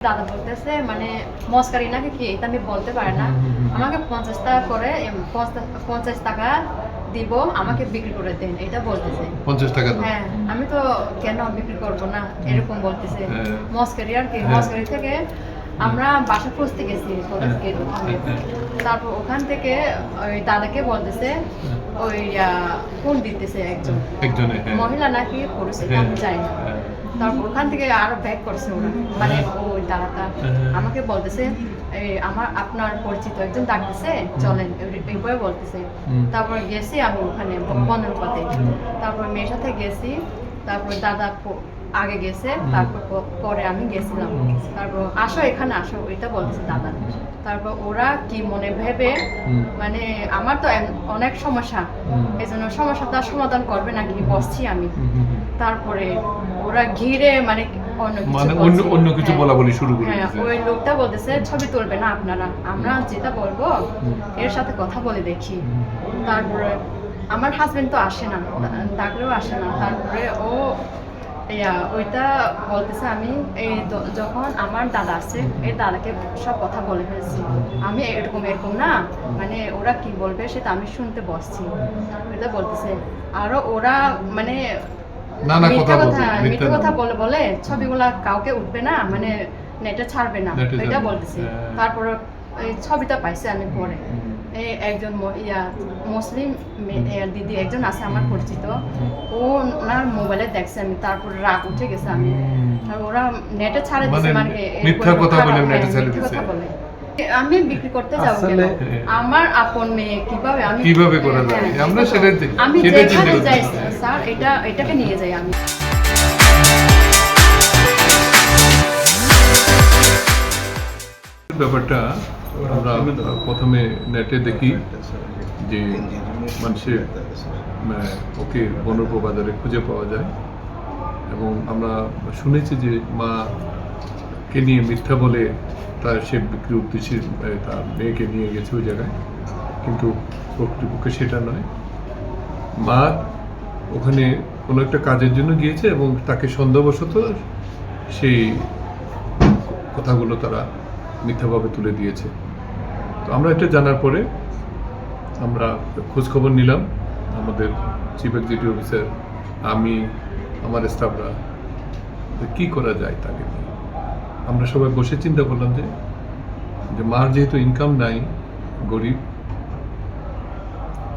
দাদা বলতেছে মানে মস্কারি নাকি কি? এটা আমি বলতে পারি না। আমাকে পঞ্চাশ টাকা করে পঞ্চাশ- টাকা দিব আমাকে বিক্রি করে দেন এটা বলতেছে। পঞ্চাশ টাকা হ্যাঁ আমি তো কেন বিক্রি করব না? এরকম বলতেছে। হ্যাঁ। মস্কারি আর কি হ্যাঁ। মস্কারি থেকে আমরা বাসা খুঁজতে গেছি হ্যাঁ। তারপর ওখান থেকে ওই দাদাকে বলতেছে ওই ফোন দিতেছে একজন। মহিলা নাকি পুরুষ হ্যাঁ। তারপর ওখান থেকে আরও ব্যাক করছে ওরা। মানে হ্যাঁ। আমাকে বলতেছে আমার আপনার পরিচিত একজন ডাকতেছে চলেন। এই- এইভাবে বলতেছে। তারপর গেছি আমি ওখানে বনরূপাতে তারপর মেয়ের সাথে গেছি। তারপর দাদা আগে গেছে তারপর পরে আমি গেছিলাম। তারপর আসো এখানে আসো। এটা বলতেছে দাদা। তারপর ওরা কি মনে ভেবে মানে আমার তো অনেক সমস্যা। এই জন্য সমস্যাটা সমাধান করবে নাকি বসছি আমি। তারপরে ওরা ঘিরে মানে মানে অন্য অন্য কিছু হ্যাঁ। বলা বলি শুরু করে হ্যাঁ ওই লোকটা বলতেছে ছবি তুলবে না আপনারা। আমরা যেটা বলব এর সাথে কথা বলে দেখি। তারপরে আমার হাজবেন্ড তো আসে না। ডাকলেও আসে না। তারপরে ও ইয়া, ওইটা বলতেছে আমি এই যখন আমার দাদা আছে এই দাদাকে সব কথা বলে ফেলছি। আমি এরকম এরকম না। মানে ওরা কি বলবে সেটা আমি শুনতে বসছি। এটা বলতেছে। আরও ওরা মানে নানা কথা কথা মিথ্যা বলে বলে ছবিগুলা কাউকে উঠবে না মানে নেটে ছাড়বে না এটা। বলতেছে। হ্যাঁ। তারপরে এই ছবিটা পাইছে আমি পরে। এই একজন ইয়া মুসলিম দিদি একজন আছে আমার পরিচিত। ও ওনার মোবাইলে দেখছে আমি তারপর রাগ উঠে গেছে আমি। আর ওরা নেটে ছাড়ে দিছে মানে মিথ্যা কথা বলে হ্যাঁ, নেটে ছাড়ে দিছে। আমি বিক্রি করতে যাব কেন? আমার আপন মেয়ে কীভাবে আমি কীভাবে করা? হ্যাঁ, আমরা সেটাই আমি যেখানে। যাই স্যার, এটা, এটাকে নিয়ে যাই আমি। ব্যাপারটা আমরা প্রথমে নেটে দেখি যে মানুষের ওকে বনরূপ বাজারে খুঁজে পাওয়া যায়। এবং আমরা শুনেছি যে মা কে নিয়ে মিথ্যা বলে তার সে বিক্রি উদ্দেশ্যে তার মেয়েকে নিয়ে গেছে ওই জায়গায়। কিন্তু প্রকৃতপক্ষে সেটা নয়। মা ওখানে কোনো একটা কাজের জন্য গিয়েছে এবং তাকে সন্দেহবশত সেই কথাগুলো তারা মিথ্যাভাবে তুলে দিয়েছে। তো আমরা এটা জানার পরে আমরা খোঁজখবর নিলাম। আমাদের চিফ এক্সিকিউটিভ অফিসার আমি, আমার স্টাফরা কী করা যায় তাকে আমরা সবাই বসে চিন্তা করলাম যে যে মার যেহেতু ইনকাম নাই, গরিব,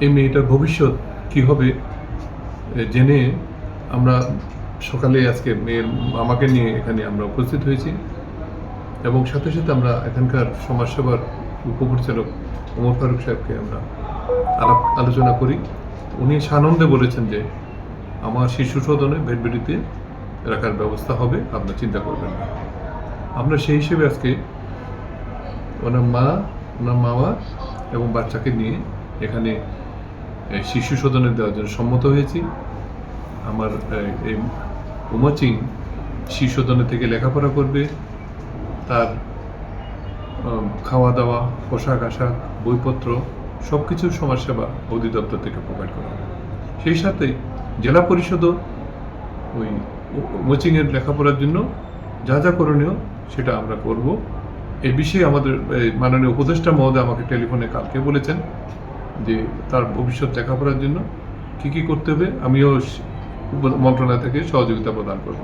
এই মেয়েটার ভবিষ্যৎ কি হবে? জেনে আমরা সকালে আজকে মেয়ের মামাকে নিয়ে এখানে আমরা উপস্থিত হয়েছি এবং সাথে সাথে আমরা এখানকার সমাজসেবার উপপরিচালক ওমর ফারুক সাহেবকে আমরা আলাপ আলোচনা করি। উনি সানন্দে বলেছেন যে আমার শিশু সদনে ভেটবেটিতে রাখার ব্যবস্থা হবে, আপনার চিন্তা করবেন না। আমরা সেই হিসেবে আজকে ওনার মা, ওনার মামা এবং বাচ্চাকে নিয়ে এখানে শিশু সদনে দেওয়ার জন্য সম্মত হয়েছি। আমার এই, উমাচিং শিশু সদনে থেকে লেখাপড়া করবে। তার খাওয়া দাওয়া পোশাক আশাক বইপত্র সব কিছু সমাজসেবা অধিদপ্তর থেকে প্রোভাইড করা হবে। সেই সাথে জেলা পরিষদও ওই কোচিংয়ের লেখাপড়ার জন্য যা যা করণীয় সেটা আমরা করব। এই বিষয়ে আমাদের মাননীয় উপদেষ্টা মহোদয় আমাকে টেলিফোনে কালকে বলেছেন যে তার ভবিষ্যৎ লেখাপড়ার জন্য কী কী করতে হবে। আমিও মন্ত্রণালয় থেকে সহযোগিতা প্রদান করব।